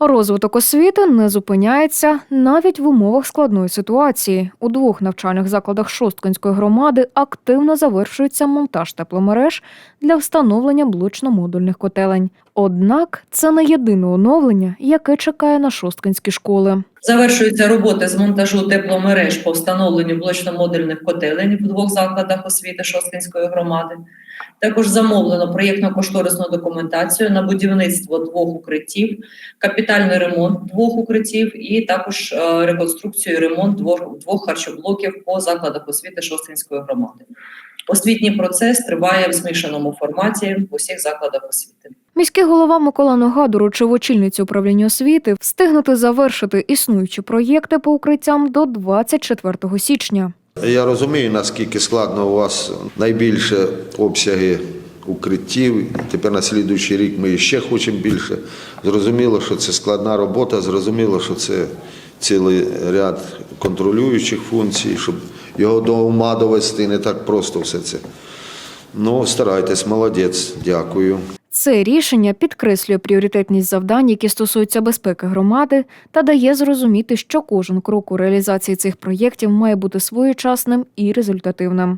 Розвиток освіти не зупиняється навіть в умовах складної ситуації. У двох навчальних закладах Шосткинської громади активно завершується монтаж тепломереж для встановлення блочно-модульних котелень. Однак це не єдине оновлення, яке чекає на шосткинські школи. Завершуються роботи з монтажу тепломереж по встановленню блочно-модульних котелень в двох закладах освіти Шосткинської громади. Також замовлено проєктно-кошторисну документацію на будівництво двох укриттів, капітальний ремонт двох укриттів і також е, реконструкцію і ремонт двох, двох харчоблоків по закладах освіти Шосткинської громади. Освітній процес триває в змішаному форматі в усіх закладах освіти. Міський голова Микола Нога доручив очільниці управління освіти встигнути завершити існуючі проєкти по укриттям до 24 січня. Я розумію, наскільки складно у вас найбільше обсяги укриттів. Тепер на слідуючий рік ми ще хочемо більше. Зрозуміло, що це складна робота, зрозуміло, що це цілий ряд контролюючих функцій, щоб його до ума довести, не так просто все це. Ну, старайтесь, молодець, дякую. Це рішення підкреслює пріоритетність завдань, які стосуються безпеки громади, та дає зрозуміти, що кожен крок у реалізації цих проєктів має бути своєчасним і результативним.